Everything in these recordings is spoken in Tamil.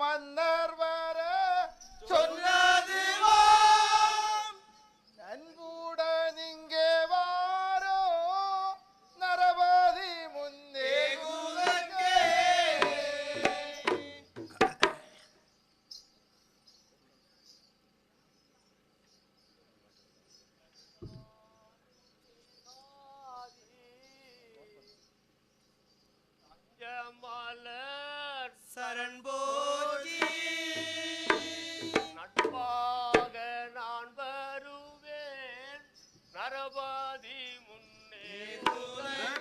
மன்னர் வர சொன்னது நரபதி முன்னே.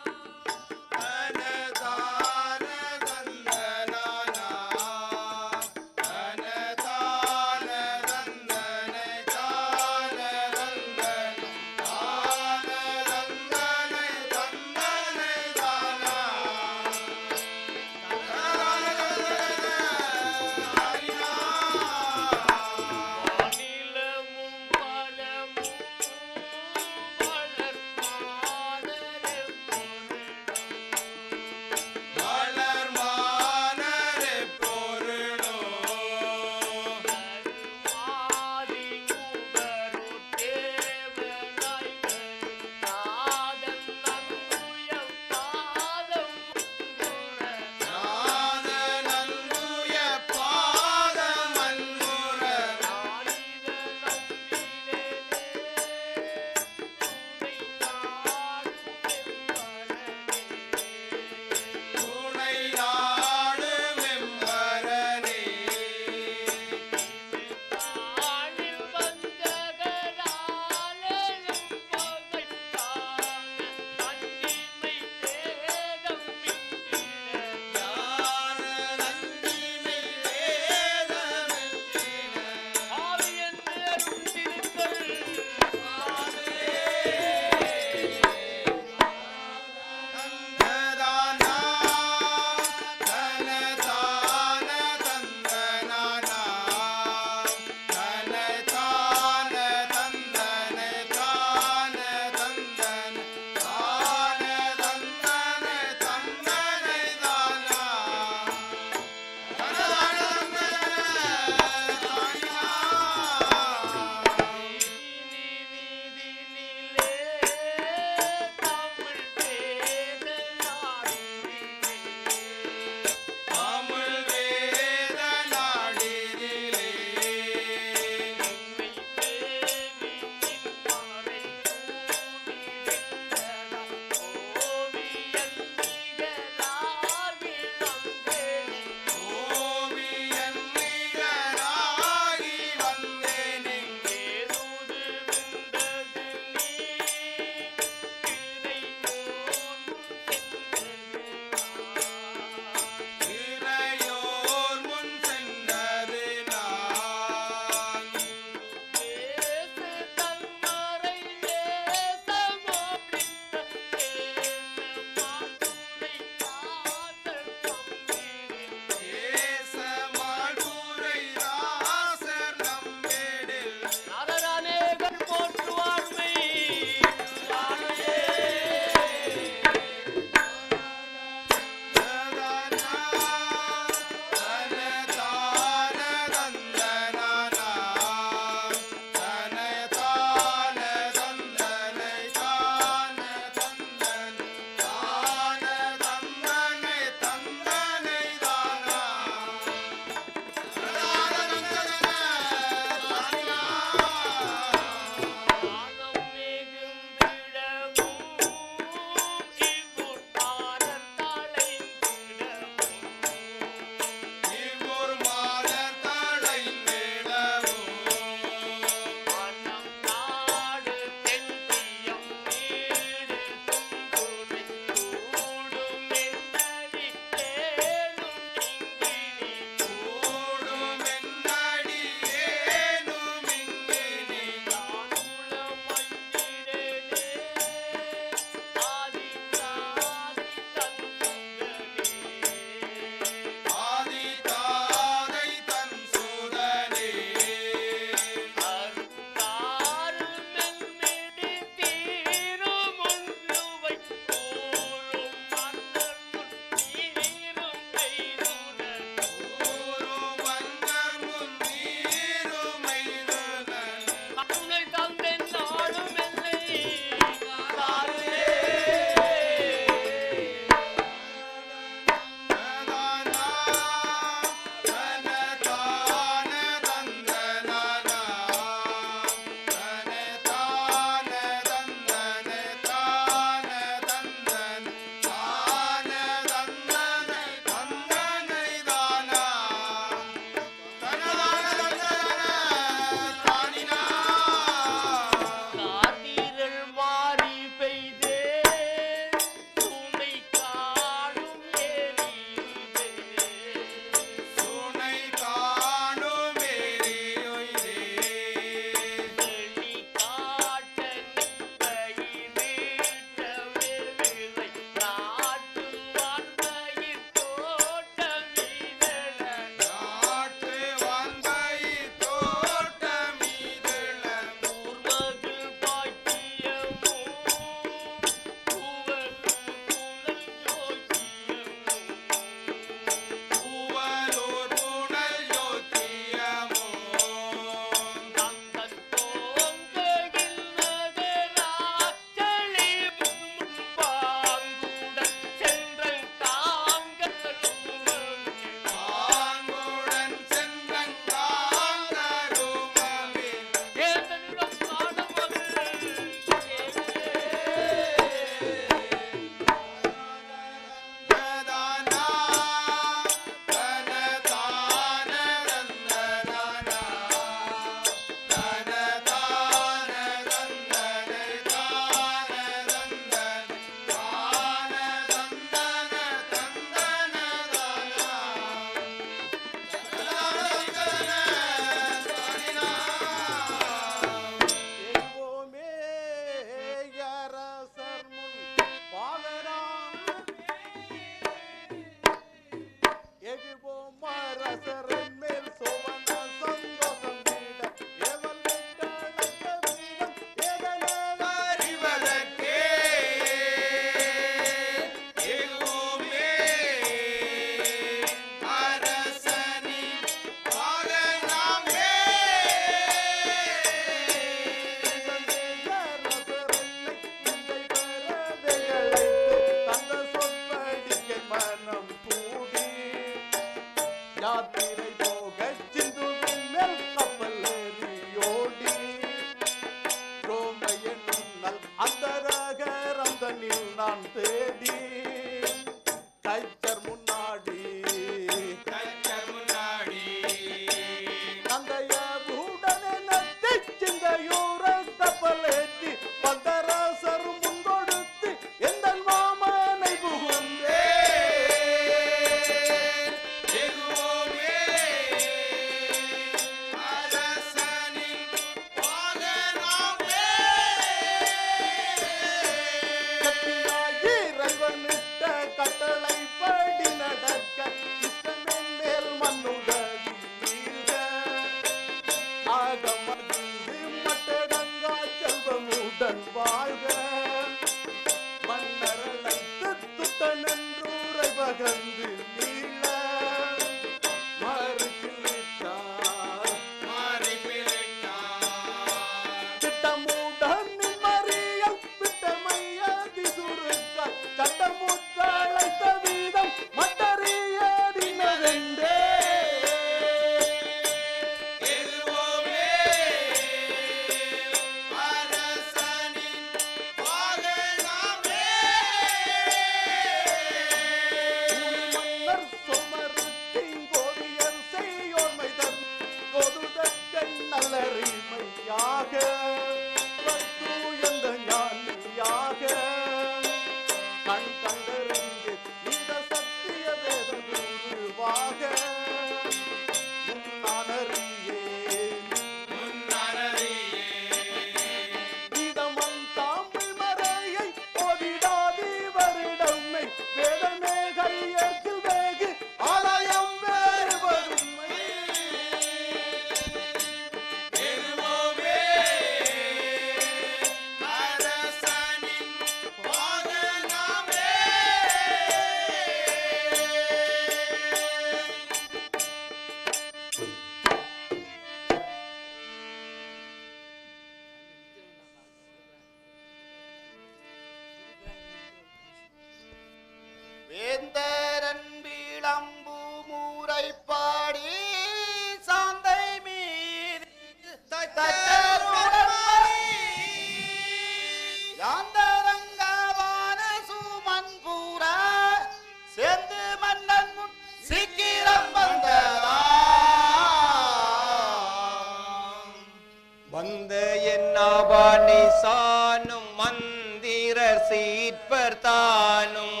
வந்த என்னாபாணி சானும் மந்திர சீற்பர் தானும்.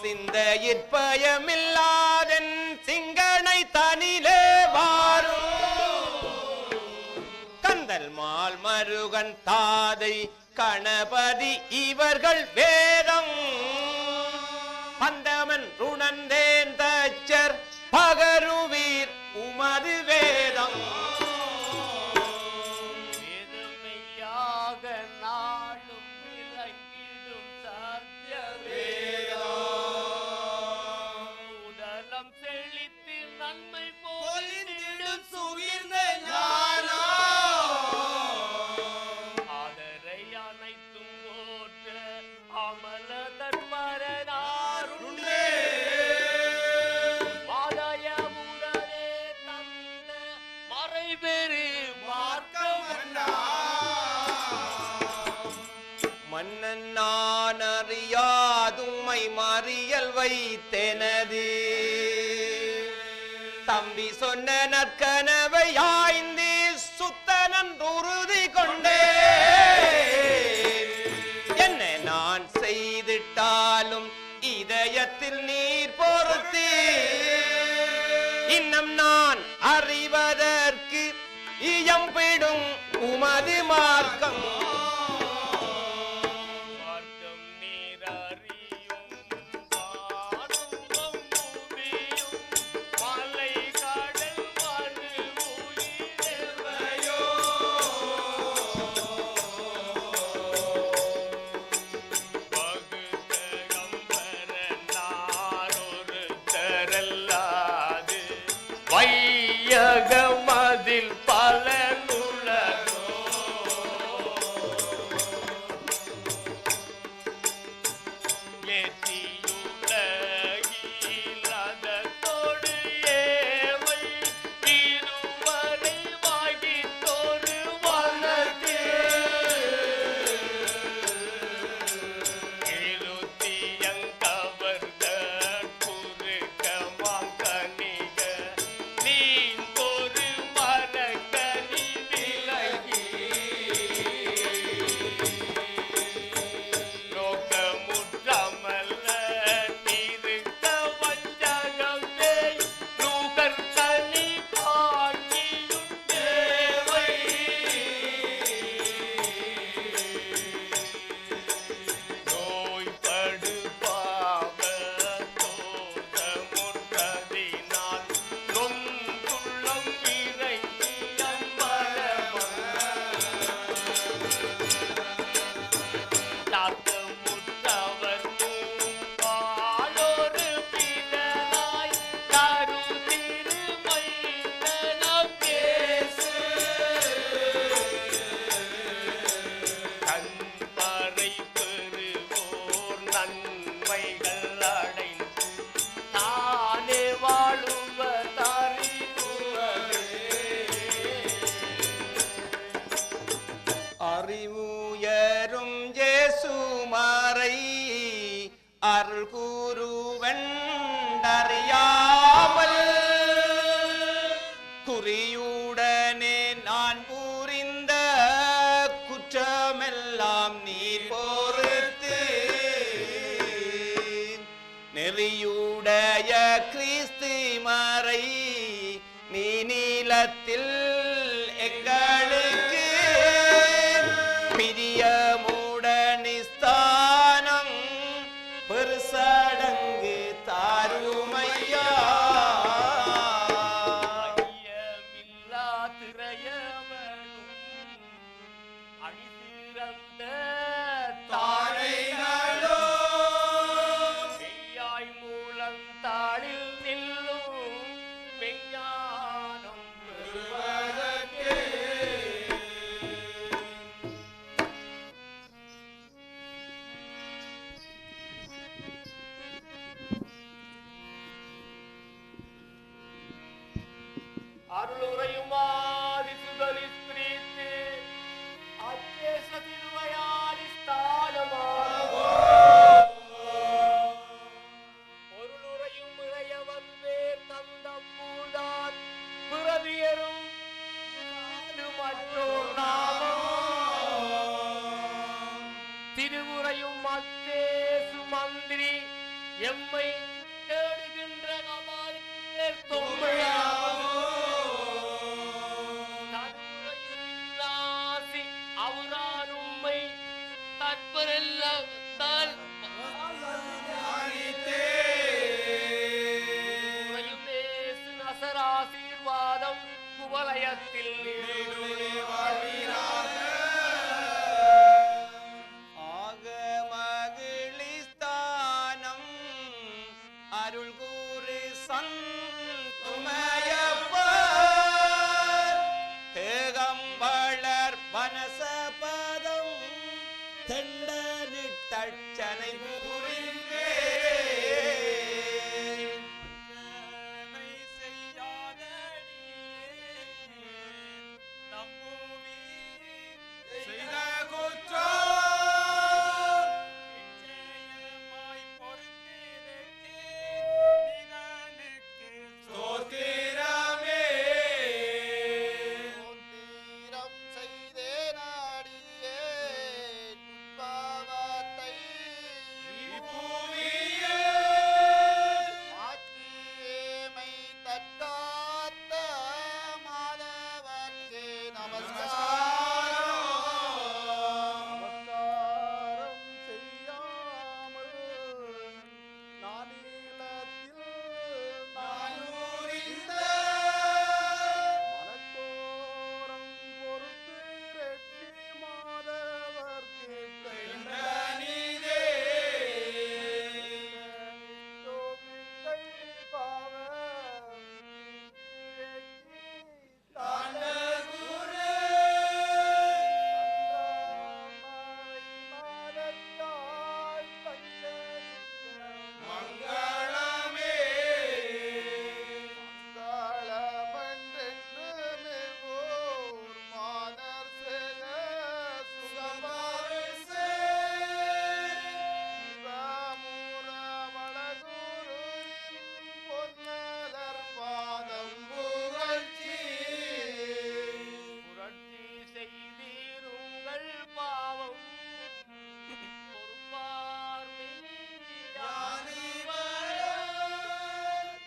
சிந்தையிற்பயமில்லாதன் சிங்கனை தனிலே வாரும். கந்தல் மால் மருகன் தாதை கணபதி இவர்கள் வேதம். பந்தமன் ருணந்தேன் தச்சர் பகருவீர் உமது வேதம். Can meio எம்மை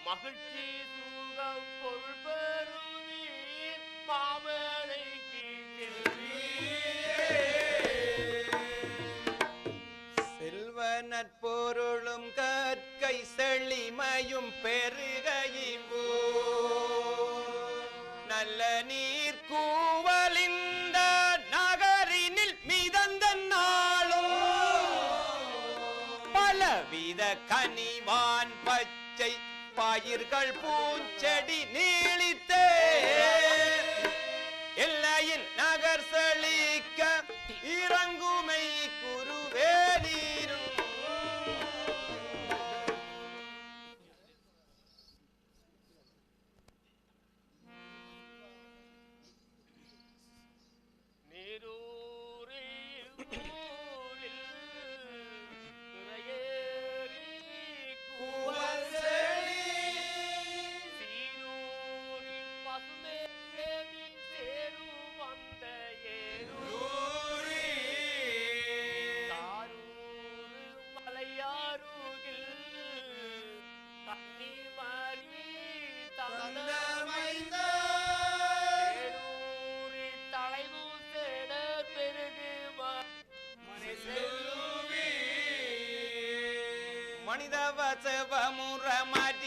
மகிழ்ச்சி சூழ பொருள் பெறுவீர் பாவனை செல்வ நற்பொருளும் கற்கை செழிமையும் பெருகையிவோ நல்ல நீர் கூவலிந்த நகரினில் மிதந்த நாளும். பலவித கனிவான் பச்சை பாயிர்கள் பூஞ்செடி நீளித்தே. மனிதவ செவமுற மாற்றி